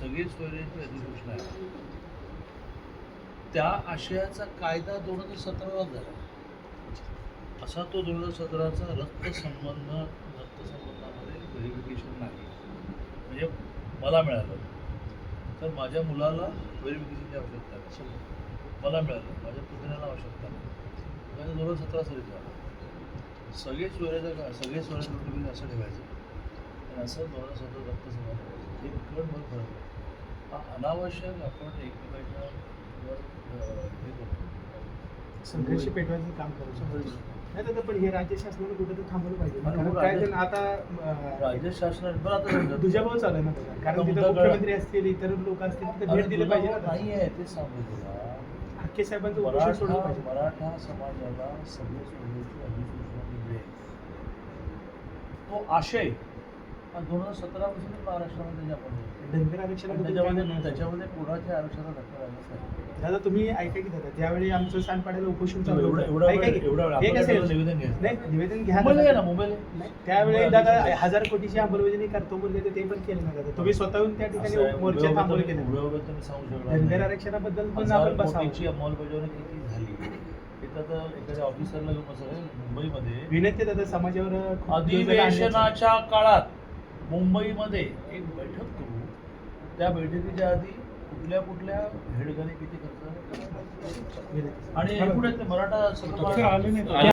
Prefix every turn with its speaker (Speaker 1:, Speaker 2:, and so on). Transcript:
Speaker 1: सगळी सोयऱ्यांची अधिकृष्ण आहे. त्या आशयाचा कायदा दोन हजार सतराला झाला. असा तो दोन हजार सतराचा रक्तसंबंध रक्तसंबंधामध्ये व्हेरिफिकेशन नाही. म्हणजे मला मिळालं. तर माझ्या मुलाला व्हेरिफिकेशनची आवश्यकता नाही. मला मिळालं. माझ्या पुतण्याला आवश्यकता नाही. म्हणजे दोन हजार सतरा साली झालं. सगळे सोयऱ्याचं का सगळे सोयऱ्या असं ठेवायचं. आणि असं दोन हजार सतरा रक्तसंबंध कळ मग आहे. हा अनावश्यक आपण एकमेकांच्या हे करतो.
Speaker 2: संघर्ष पेटवायचं काम करू
Speaker 1: संघर्ष.
Speaker 2: नाही पण हे राज्य शासनाने कुठं तर थांबवलं पाहिजे. काय जण आता
Speaker 1: राज्य शासनाने बरं आता समजा
Speaker 2: दुजाभाव चालू आहे ना कारण तिथे. मुख्यमंत्री असतील इतर लोक असतील तिथे भेट दिली पाहिजे ना
Speaker 1: नाही आहे ते सांगू तुला
Speaker 2: हक्के साहेबांचं उपोषण सोडलं
Speaker 1: मराठा
Speaker 2: पाहिजे.
Speaker 1: मराठा समाजाला सगळे सोडण्याची अधिसूचना दिली तो आशय दोन हजार सतरा पासून महाराष्ट्रामध्ये
Speaker 2: धनगर आरक्षणाबद्दल
Speaker 1: त्याच्यामध्ये? त्याच्यामध्ये कोणाच्या आरक्षणाला धक्का लागलाच नाही
Speaker 2: दादा तुम्ही ऐका की दादा त्यावेळी आमचं सांडपाड्याला उपोषण चालू
Speaker 1: एवढं
Speaker 2: होतं.
Speaker 1: एवढा
Speaker 2: ऐका
Speaker 1: वेळ
Speaker 2: की.
Speaker 1: एवढा वेळ
Speaker 2: हे
Speaker 1: आपण
Speaker 2: कसं
Speaker 1: त्याचं
Speaker 2: आहे?
Speaker 1: निवेदन घ्यायचं
Speaker 2: नाही निवेदन घ्या
Speaker 1: मुंबईला
Speaker 2: दादा.
Speaker 1: घे ना मुंबईला
Speaker 2: नाही, त्यावेळी दादा. हजार कोटीची अंमलबजावणी करतो तर ते पण केलं नाही दादा तुम्ही स्वतःहून त्या
Speaker 1: असं
Speaker 2: ठिकाणी
Speaker 1: आहे,
Speaker 2: मोर्चा थांबवले केले
Speaker 1: सांगू शकणार
Speaker 2: धनगर. आरक्षणाबद्दल पण
Speaker 1: हजार
Speaker 2: आपण बसावं
Speaker 1: कोटीची अंमलबजावणी किती झाली तर एखाद्या ऑफिसरला घेऊन मुंबईमध्ये
Speaker 2: विनंती दादा समाजावर खूप दुर्दैव आणण्याचं-
Speaker 1: अधिवेशनाच्या काळात मुंबईमध्ये एक बैठक करू त्या बैठकीच्या आधी कुठल्या कुठल्या हेडगाने किती खर्च. आणि एकूणच ते मराठा.